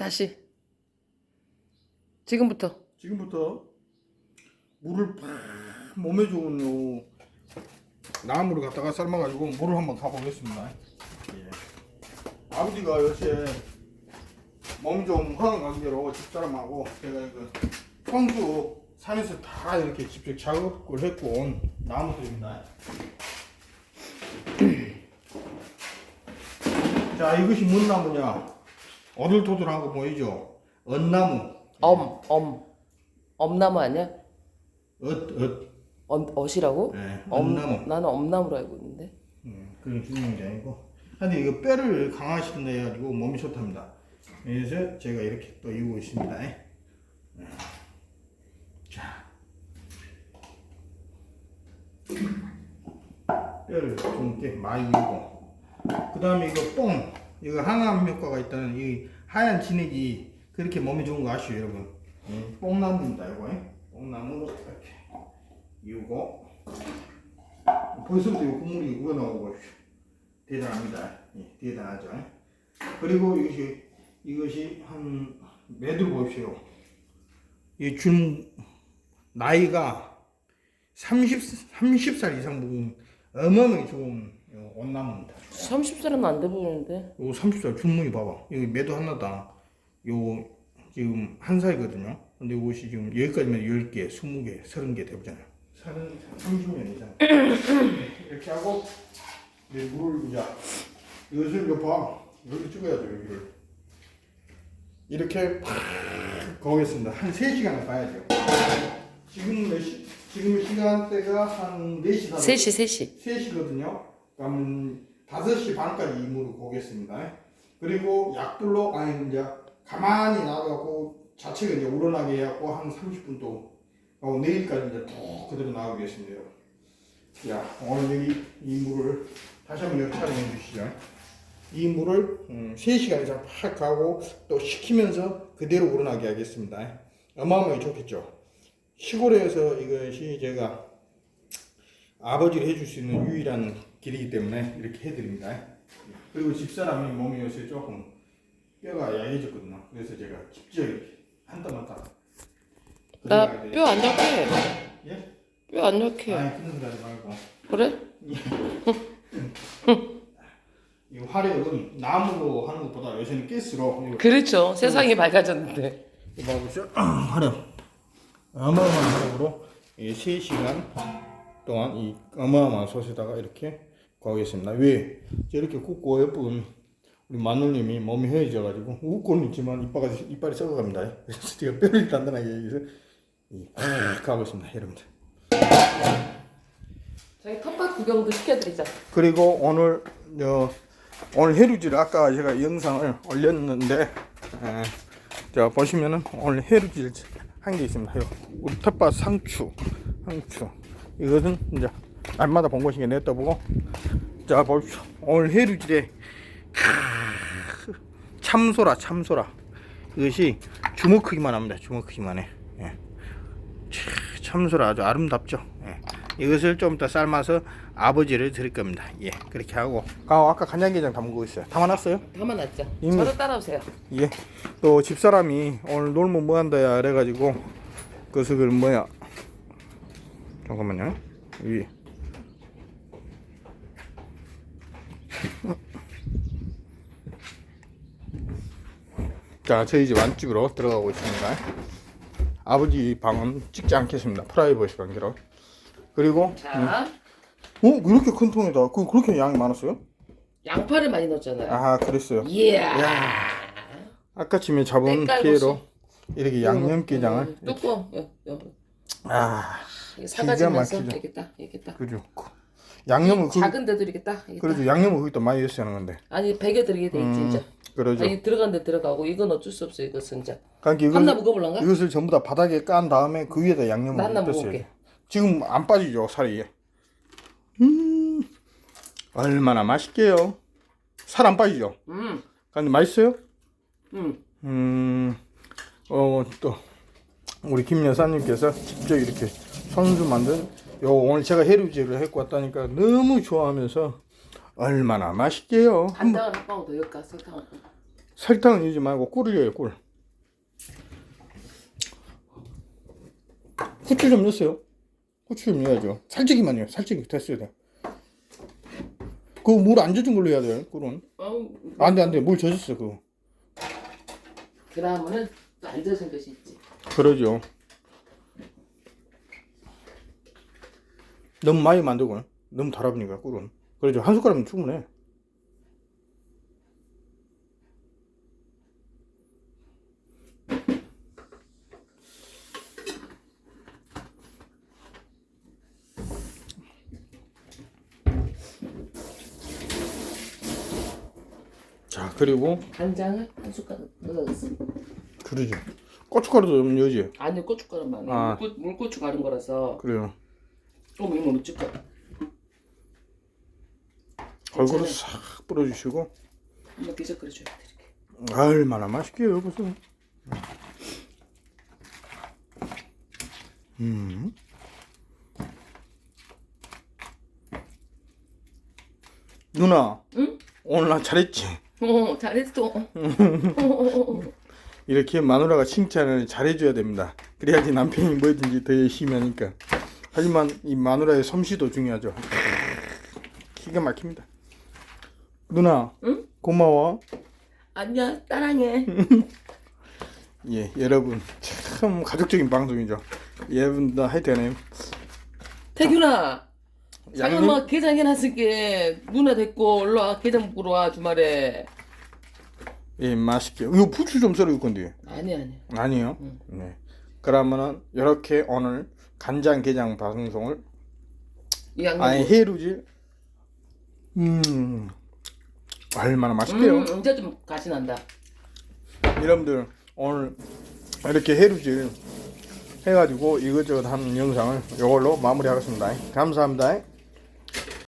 다시. 지금부터. 지금부터 물을 팍 몸에 좋은 요 나무를 갖다가 삶아가지고 물을 한번 가보겠습니다. 예. 아버지가 요새 몸이 좀 허한 관계로 집사람하고 제가 그 청주 산에서 다 이렇게 직접 작업을 했고 온 나무들입니다. 자 이것이 뭔 나무냐? 어들토들한 거 보이죠? 언나무. 엄, 엄. 엄나무 아니야? 엇, 엇. 엄, 어시라고? 네, 엄, 엄나무. 나는 엄나무로 알고 있는데. 음, 그런 중요한 게 아니고. 근데 이거 뼈를 강화시킨다 해가지고 몸이 좋답니다. 그래서 제가 이렇게 또 이고 있습니다. 음. 자. 뼈를 좀 이렇게 많이 이고. 그 다음에 이거 뽕. 이거 항암 효과가 있다는 이 하얀 진액이 그렇게 몸에 좋은 거 아시죠, 여러분? 음, 뽕나무입니다, 이거. 뽕나무로 이렇게 이고. 벌써부터 이 국물이 우러나오고. 대단합니다. 예, 대단하죠. 그리고 이것이 이것이 한 매들 보십시오. 이준 나이가 30 30살 이상 먹은 어마어마하게 좋은 요 온나무입니다. 30살은 안 돼 보이는데. 요 30살 줄무늬 봐봐. 여기 매도 하나당 요 지금 한 살이거든요. 근데 이것이 지금 여기까지면 10개, 20개, 30개 되잖아요. 30년 이상. 이렇게 하고 이제 물을 부자. 이것을 요 봐. 여기 찍어야죠, 여기를. 이렇게 팍 거겠습니다. 한 3시간을 가야죠. 지금 몇 시, 지금 시간대가 한 4시 3시, 3시. 3시거든요. 그러면 5시 반까지 이물을 보겠습니다. 그리고 약불로 아니 이제 가만히 놔두고 자체가 이제 우러나게 해갖고 한 30분 또 하고 내일까지 이제 또 그대로. 여러분. 자 오늘 여기 이 물을 다시 한번 촬영해 주시죠. 이 물을 음, 3시간 이상 팍 가고 또 식히면서 그대로 우러나게 하겠습니다. 어마어마하게 좋겠죠. 시골에서 이것이 제가 아버지를 해줄 수 있는 유일한 길이기 때문에 이렇게 해드립니다. 그리고 집사람이 몸이 요새 조금 뼈가 야해졌거든요. 그래서 제가 직접 이렇게 한땀 한 땀. 나 뼈 안 약해. 예? 뼈 안 약해. 아니 그런 소리 하지 말고. 그래? 이 화력은 나무로 하는 것보다 요새는 이거 그렇죠. 세상이 밝아졌는데. 이거 봐보세요. 화력. 어마어마한 화력으로 이 3시간 동안 이 어마어마한 솥에다가 이렇게 구하겠습니다. 왜? 이렇게 굽고 예쁜 우리 마눌님이 몸이 헤어져가지고 웃고는 있지만 이빨이, 이빨이 썩어갑니다. 그래서 제가 뼈를 단단하게 팍 가고 있습니다. 여러분들. 저희 텃밭 구경도 시켜드리자. 그리고 오늘 어, 오늘 해루질 아까 제가 영상을 올렸는데 에, 자 보시면은 오늘 해루질 한 게 있습니다. 요 우리 텃밭 상추, 상추 이것은 이제 날마다 본 것이게 냈다 보고 자 보십시오. 오늘 해루질에 크, 참소라 참소라 이것이 주먹 크기만 합니다. 주먹 크기만 해. 예. 참, 참소라 아주 아름답죠. 예. 이것을 좀 더 삶아서 아버지를 드릴 겁니다. 예, 그렇게 하고. 아, 아까 간장게장 담그고 있어요. 담아놨어요? 담아놨죠. 이미- 저도 따라오세요. 예. 또 집사람이 오늘 놀면 뭐 한다야 그래가지고 그것을 그 뭐야? 잠깐만요. 위. 자, 저희 집 안쪽으로 들어가고 있습니다. 아버지 방은 찍지 않겠습니다. 프라이버시 관계로. 그리고 자, 어 이렇게 큰 통에다 그 그렇게 양이 많았어요? 양파를 많이 넣었잖아요. 아 그랬어요. 이야. 아까쯤에 잡은 때깔 피에로 이렇게 양념게장을 음, 뚜껑. 여, 여. 아 이게 사가지면서 막히죠. 이렇게 딱, 이렇게 딱. 그죠. 양념을 그 작은 데도 이렇게 딱. 이렇게 그래도 딱. 양념을 거기다 많이 넣어야 하는 건데. 아니 베겨드리게 돼 있지 음, 이제. 그러죠. 아니 들어간 데 들어가고 이건 어쩔 수 없어 이것은 이제. 그러니까 한나 이것을, 먹어볼란가? 이것을 전부 다 바닥에 깐 다음에 그 위에다 나 양념을 하나. 먹어볼게. 지금 안 빠지죠 살이. 음 얼마나 맛있게요. 살 안 빠지죠. 음, 근데 맛있어요? 음. 음, 어, 또, 우리 김 여사님께서 직접 이렇게 손수 만든, 요, 오늘 제가 해루질을 해고 왔다니까 너무 좋아하면서, 얼마나 맛있게요. 간장을 한 방울 더 넣을까 설탕을. 설탕을 넣지 말고 꿀을 넣어요 꿀 후추 좀 넣었어요 후추 좀 넣어야죠 살찌기만 해요 살찌기 됐어요 돼. 그거 물안 젖은 걸로 해야 돼요 꿀은 어우, 안돼 안돼 물 젖었어 그거 그러면은 또안 젖은 것이 있지. 그러죠 너무 많이 만들고 너무 달아보니까 꿀은. 그러죠. 한 숟가락이면 충분해. 자 그리고 간장을 한 숟가락 넣었어. 그러죠. 고춧가루도 좀 넣어지? 아니 고춧가루만. 해. 아. 물고, 물고추 가른 거라서. 그래요 좀 이모 묻힐 거. 골고루 괜찮아요. 싹 뿌려주시고 한번 기적 끓여줘야 돼 이렇게. 얼마나 맛있게요 여보세요 음. 누나 응? 오늘 나 잘했지 어 잘했어. 이렇게 마누라가 칭찬을 잘해줘야 됩니다 그래야지 남편이 뭐든지 더 열심히 하니까 하지만 이 마누라의 솜씨도 중요하죠 기가 막힙니다 누나 응? 고마워 안녕 사랑해. 예, 여러분 참 가족적인 방송이죠. 여러분들 하여튼 태균아. 양념 잠깐만 게장 해놨을게 누나 됐고 올라와 게장 먹으러 와 주말에. 예 맛있게. 이거 부추 좀 썰을 건데 아니 아니. 아니요. 응. 네. 그러면은 이렇게 오늘 간장 게장 방송을 이 양념. 아니 해루질 음 얼마나 맛있게요. 음, 이제 좀 가시 난다. 여러분들 오늘 이렇게 해루질 해가지고 이것저것 하는 영상을 이걸로 마무리하겠습니다. 감사합니다.